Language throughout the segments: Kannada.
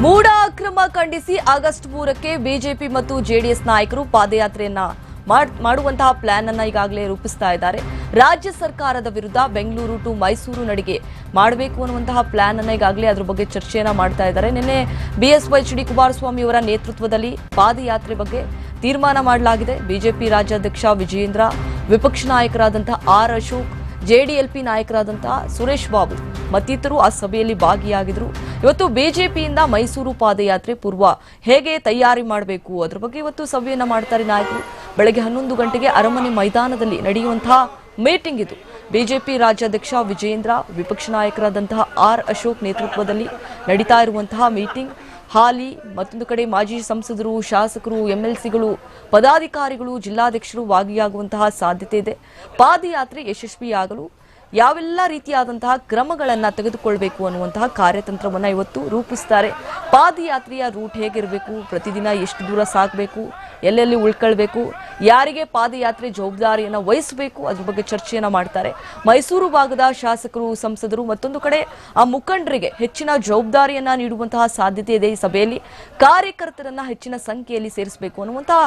ಮೂಡ ಅಕ್ರಮ ಖಂಡಿಸಿ ಆಗಸ್ಟ್ ಮೂರಕ್ಕೆ ಬಿಜೆಪಿ ಮತ್ತು ಜೆಡಿಎಸ್ ನಾಯಕರು ಪಾದಯಾತ್ರೆಯನ್ನ ಮಾಡ್- ಮಾಡುವಂತಹ ಪ್ಲಾನ್ ಅನ್ನ ಈಗಾಗಲೇ ರೂಪಿಸ್ತಾ ಇದ್ದಾರೆ. ರಾಜ್ಯ ಸರ್ಕಾರದ ವಿರುದ್ಧ ಬೆಂಗಳೂರು ಟು ಮೈಸೂರು ನಡಿಗೆ ಮಾಡಬೇಕು ಅನ್ನುವಂತಹ ಪ್ಲಾನ್ ಅನ್ನ ಈಗಾಗಲೇ ಅದ್ರ ಬಗ್ಗೆ ಚರ್ಚೆಯನ್ನ ಮಾಡ್ತಾ ಇದ್ದಾರೆ. ನಿನ್ನೆ ಬಿಎಸ್ವೈ ಎಚ್ ಡಿ ಕುಮಾರಸ್ವಾಮಿ ಅವರ ನೇತೃತ್ವದಲ್ಲಿ ಪಾದಯಾತ್ರೆ ಬಗ್ಗೆ ತೀರ್ಮಾನ ಮಾಡಲಾಗಿದೆ. ಬಿಜೆಪಿ ರಾಜ್ಯಾಧ್ಯಕ್ಷ ವಿಜಯೇಂದ್ರ, ವಿಪಕ್ಷ ನಾಯಕರಾದಂತಹ ಆರ್ ಅಶೋಕ್ ಜೆಡಿಎಲ್ಪಿ ನಾಯಕರಾದಂತಹ ಸುರೇಶ್ ಬಾಬು ಮತ್ತಿತರರು ಆ ಸಭೆಯಲ್ಲಿ ಭಾಗಿಯಾಗಿದ್ರು. ಇವತ್ತು ಬಿಜೆಪಿಯಿಂದ ಮೈಸೂರು ಪಾದಯಾತ್ರೆ ಪೂರ್ವ ಹೇಗೆ ತಯಾರಿ ಮಾಡಬೇಕು? ಅದರ ಬಗ್ಗೆ ಇವತ್ತು ಸಭೆಯನ್ನು ಮಾಡ್ತಾರೆ ನಾಯಕರು. ಬೆಳಗ್ಗೆ ಹನ್ನೊಂದು ಗಂಟೆಗೆ ಅರಮನೆ ಮೈದಾನದಲ್ಲಿ ನಡೆಯುವಂತಹ ಮೀಟಿಂಗ್ ಇದು. ಬಿಜೆಪಿ ರಾಜ್ಯಾಧ್ಯಕ್ಷ ವಿಜಯೇಂದ್ರ, ವಿಪಕ್ಷ ನಾಯಕರಾದಂತಹ ಆರ್ ಅಶೋಕ್ ನೇತೃತ್ವದಲ್ಲಿ ನಡೀತಾ ಇರುವಂತಹ ಮೀಟಿಂಗ್. ಹಾಲಿ, ಮತ್ತೊಂದು ಕಡೆ ಮಾಜಿ ಸಂಸದರು, ಶಾಸಕರು, ಎಂಎಲ್ಸಿಗಳು, ಪದಾಧಿಕಾರಿಗಳು, ಜಿಲ್ಲಾಧ್ಯಕ್ಷರು ಭಾಗಿಯಾಗುವಂತಹ ಸಾಧ್ಯತೆ ಇದೆ. ಪಾದಯಾತ್ರೆ ಯಶಸ್ವಿಯಾಗಲು ಯಾವೆಲ್ಲ ರೀತಿಯಾದಂತಹ ಕ್ರಮಗಳನ್ನು ತೆಗೆದುಕೊಳ್ಬೇಕು ಅನ್ನುವಂತಹ ಕಾರ್ಯತಂತ್ರವನ್ನು ಇವತ್ತು ರೂಪಿಸ್ತಾರೆ. ಪಾದಯಾತ್ರೆಯ ರೂಟ್ ಹೇಗಿರಬೇಕು, ಪ್ರತಿದಿನ ಎಷ್ಟು ದೂರ ಸಾಗಬೇಕು ಎಲ್ಲೆಲ್ಲಿ ಉಳ್ಕೊಳ್ಬೇಕು, ಯಾರಿಗೆ ಪಾದಯಾತ್ರೆ ಜವಾಬ್ದಾರಿಯನ್ನು ವಹಿಸಬೇಕು ಅದ್ರ ಬಗ್ಗೆ ಚರ್ಚೆಯನ್ನ ಮಾಡ್ತಾರೆ. ಮೈಸೂರು ಭಾಗದ ಶಾಸಕರು, ಸಂಸದರು ಮತ್ತೊಂದು ಕಡೆ ಆ ಮುಖಂಡರಿಗೆ ಹೆಚ್ಚಿನ ಜವಾಬ್ದಾರಿಯನ್ನು ನೀಡುವಂತಹ ಸಾಧ್ಯತೆ ಇದೆ ಈ ಸಭೆಯಲ್ಲಿ. ಕಾರ್ಯಕರ್ತರನ್ನ ಹೆಚ್ಚಿನ ಸಂಖ್ಯೆಯಲ್ಲಿ ಸೇರಿಸಬೇಕು ಅನ್ನುವಂತಹ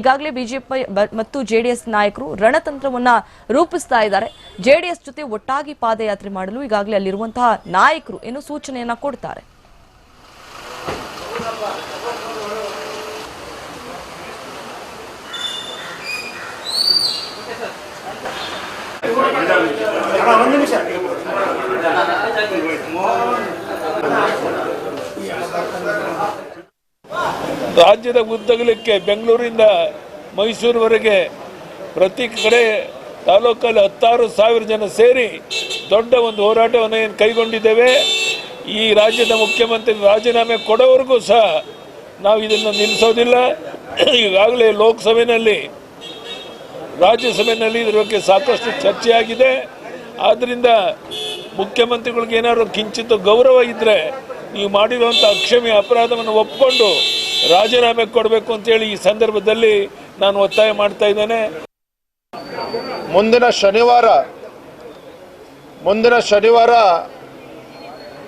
ಈಗಾಗಲೇ ಬಿಜೆಪಿ ಮತ್ತು ಜೆಡಿಎಸ್ ನಾಯಕರು ರಣತಂತ್ರವನ್ನ ರೂಪಿಸ್ತಾ ಇದ್ದಾರೆ. ಜೆಡಿಎಸ್ ಜೊತೆ ಒಟ್ಟಾಗಿ ಪಾದಯಾತ್ರೆ ಮಾಡಲು ಈಗಾಗಲೇ ಅಲ್ಲಿರುವಂತಹ ನಾಯಕರು ಏನು ಸೂಚನೆಯನ್ನ ಕೊಡ್ತಾರೆ? ರಾಜ್ಯದ ಉದ್ದಗಲಕ್ಕೆ ಬೆಂಗಳೂರಿಂದ ಮೈಸೂರುವರೆಗೆ ಪ್ರತಿ ಕಡೆ ತಾಲೂಕಲ್ಲಿ ಹತ್ತಾರು ಸಾವಿರ ಜನ ಸೇರಿ ದೊಡ್ಡ ಒಂದು ಹೋರಾಟವನ್ನು ಏನು ಕೈಗೊಂಡಿದ್ದೇವೆ. ಈ ರಾಜ್ಯದ ಮುಖ್ಯಮಂತ್ರಿ ರಾಜೀನಾಮೆ ಕೊಡೋವರೆಗೂ ಸಹ ನಾವು ಇದನ್ನು ನಿಲ್ಲಿಸೋದಿಲ್ಲ. ಈಗಾಗಲೇ ಲೋಕಸಭೆಯಲ್ಲಿ ರಾಜ್ಯಸಭೆಯಲ್ಲಿ ಇದ್ರ ಬಗ್ಗೆ ಸಾಕಷ್ಟು ಚರ್ಚೆಯಾಗಿದೆ. ಆದ್ದರಿಂದ ಮುಖ್ಯಮಂತ್ರಿಗಳಿಗೆ ಏನಾದರೂ ಕಿಂಚಿತ್ ಗೌರವ ಇದ್ದರೆ ನೀವು ಮಾಡಿರುವಂಥ ಅಕ್ಷಮ್ಯ ಅಪರಾಧವನ್ನು ಒಪ್ಪಿಕೊಂಡು ರಾಜೀನಾಮೆ ಕೊಡಬೇಕು ಅಂತೇಳಿ ಈ ಸಂದರ್ಭದಲ್ಲಿ ನಾನು ಒತ್ತಾಯ ಮಾಡ್ತಾ ಇದ್ದೇನೆ. ಮುಂದಿನ ಶನಿವಾರ ಮುಂದಿನ ಶನಿವಾರ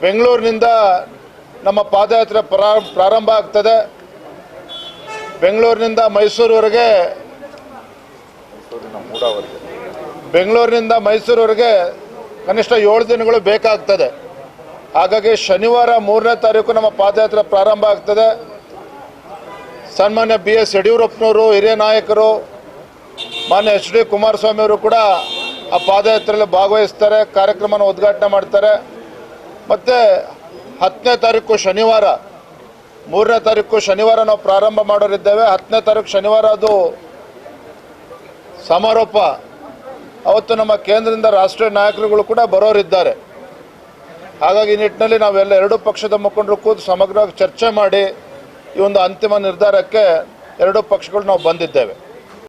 ಬೆಂಗಳೂರಿನಿಂದ ನಮ್ಮ ಪಾದಯಾತ್ರೆ ಪ್ರಾ- ಪ್ರಾರಂಭ ಆಗ್ತದೆ. ಬೆಂಗಳೂರಿನಿಂದ ಮೈಸೂರುವರೆಗೆ ಬೆಂಗಳೂರಿನಿಂದ ಮೈಸೂರವರೆಗೆ ಕನಿಷ್ಠ ಏಳು ದಿನಗಳು ಬೇಕಾಗ್ತದೆ. ಹಾಗಾಗಿ ಶನಿವಾರ ಮೂರನೇ ತಾರೀಕು ನಮ್ಮ ಪಾದಯಾತ್ರೆ ಪ್ರಾರಂಭ ಆಗ್ತದೆ. ಸನ್ಮಾನ್ಯ ಬಿ ಎಸ್ ಯಡಿಯೂರಪ್ಪನವರು, ಹಿರಿಯ ನಾಯಕರು, ಮಾನ್ಯ ಎಚ್ ಡಿ ಕುಮಾರಸ್ವಾಮಿ ಅವರು ಕೂಡ ಆ ಪಾದಯಾತ್ರೆಯಲ್ಲಿ ಭಾಗವಹಿಸ್ತಾರೆ ಕಾರ್ಯಕ್ರಮನ ಉದ್ಘಾಟನೆ ಮಾಡ್ತಾರೆ. ಮತ್ತು ಹತ್ತನೇ ತಾರೀಕು ಶನಿವಾರ, ಮೂರನೇ ತಾರೀಕು ಶನಿವಾರ ನಾವು ಪ್ರಾರಂಭ ಮಾಡೋರಿದ್ದೇವೆ. ಹತ್ತನೇ ತಾರೀಕು ಶನಿವಾರ ಅದು ಸಮಾರೋಪ. ಅವತ್ತು ನಮ್ಮ ಕೇಂದ್ರದಿಂದ ರಾಷ್ಟ್ರೀಯ ನಾಯಕರುಗಳು ಕೂಡ ಬರೋರಿದ್ದಾರೆ. ಹಾಗಾಗಿ ಈ ನಿಟ್ಟಿನಲ್ಲಿ ನಾವೆಲ್ಲ ಎರಡೂ ಪಕ್ಷದ ಮುಖಂಡರು ಕೂತು ಸಮಗ್ರವಾಗಿ ಚರ್ಚೆ ಮಾಡಿ ಈ ಒಂದು ಅಂತಿಮ ನಿರ್ಧಾರಕ್ಕೆ ಎರಡೂ ಪಕ್ಷಗಳು ನಾವು ಬಂದಿದ್ದೇವೆ.